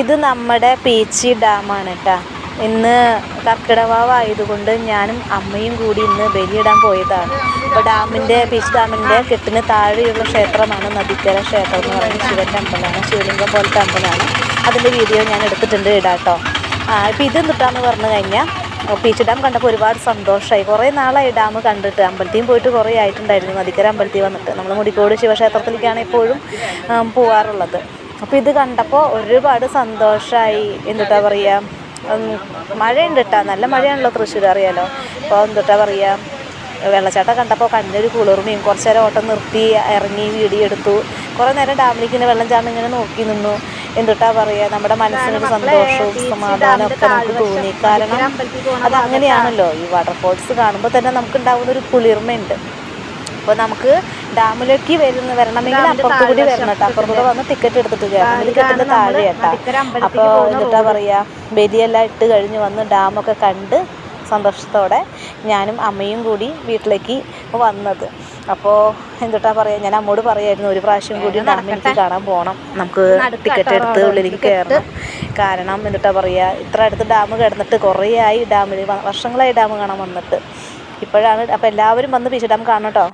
ഇത് നമ്മുടെ പീച്ചി ഡാമാണ് കേട്ടോ. ഇന്ന് കർക്കിടവാവ് ആയതുകൊണ്ട് ഞാനും അമ്മയും കൂടി ഇന്ന് ബലിയിടാൻ പോയതാണ്. അപ്പോൾ ഡാമിന്റെ പീച്ച് ഡാമിന്റെ കെട്ടിന് താഴെയുള്ള ക്ഷേത്രമാണ് നദിക്കര ക്ഷേത്രം എന്ന് പറയുന്നത്. ശിവന്റെ അമ്പലമാണ് ശിവലിംഗം പോലത്തെ അമ്പലമാണ്. അതിന്റെ വീഡിയോ ഞാൻ എടുത്തിട്ടുണ്ട് ഇടാട്ടോ. ആ ഇപ്പോൾ ഇത് എന്തിട്ടാന്ന് പറഞ്ഞു കഴിഞ്ഞാൽ പീച്ച് ഡാം കണ്ടപ്പോൾ ഒരുപാട് സന്തോഷമായി കുറേ നാളായി ഡാം കണ്ടിട്ട്. അമ്പലത്തിൽ പോയിട്ട് കുറേ ആയിട്ടുണ്ടായിരുന്നു. നദിക്കര അമ്പലത്തിൽ വന്നിട്ട്. നമ്മൾ മുടിക്കോട് ശിവക്ഷേത്രത്തിലേക്കാണ് എപ്പോഴും പോവാറുള്ളത്. അപ്പോൾ ഇത് കണ്ടപ്പോൾ ഒരുപാട് സന്തോഷമായി എന്തുട്ടാ പറയുക മഴയുണ്ട് കേട്ടോ നല്ല മഴയാണല്ലോ തൃശ്ശൂർ അറിയാലോ. അപ്പോൾ എന്തുട്ടാ പറയുക വെള്ളച്ചാട്ടം കണ്ടപ്പോൾ കണ്ണൊരു കുളിർമയും കുറച്ച് നേരം ഓട്ടം നിർത്തി ഇറങ്ങി വീഡിയോ എടുത്തു. കുറേ നേരം ഡാമിലേക്ക് ഇങ്ങനെ വെള്ളം ചാടുന്ന ഇങ്ങനെ നോക്കി നിന്നു. എന്തുട്ടാ പറയുക നമ്മുടെ മനസ്സിനൊരു സന്തോഷവും സമാധാനവും ഒക്കെ നമുക്ക് തോന്നി. കാരണം അത് അങ്ങനെയാണല്ലോ. ഈ വാട്ടർഫോൾസ് കാണുമ്പോൾ തന്നെ നമുക്ക് ഉണ്ടാകുന്ന ഒരു കുളിർമയുണ്ട്. അപ്പോൾ നമുക്ക് ഡാമിലേക്ക് വരുന്ന വരണമെങ്കിൽ അപ്പുറത്തുകൂടി വരണം കേട്ടോ. അപ്പുറത്തൂടെ വന്ന് ടിക്കറ്റ് എടുത്തിട്ട് കയറണം ഇത് കെട്ടിന്റെ താഴെ കേട്ടോ. അപ്പോൾ എന്നിട്ടാ പറയുക ബലിയെല്ലാം ഇട്ട് കഴിഞ്ഞ് വന്ന് ഡാമൊക്കെ കണ്ട് സന്തോഷത്തോടെ ഞാനും അമ്മയും കൂടി വീട്ടിലേക്ക് വന്നത്. അപ്പോൾ എന്തുട്ടാ പറയുക ഞാൻ അമ്മോട് പറയായിരുന്നു ഒരു പ്രാവശ്യം കൂടി എനിക്ക് കാണാൻ പോകണം നമുക്ക് ടിക്കറ്റ് എടുത്ത് ഉള്ളിലേക്ക് കയറണം. കാരണം എന്തുട്ടാ പറയുക ഇത്ര അടുത്ത് ഡാം കിടന്നിട്ട് കുറേ ആയി ഡാമിൽ വർഷങ്ങളായി ഡാം കാണാൻ വന്നിട്ട്. ഇപ്പോഴാണ് അപ്പോൾ എല്ലാവരും വന്ന് പീച്ച് ഡാം കാണണം കേട്ടോ.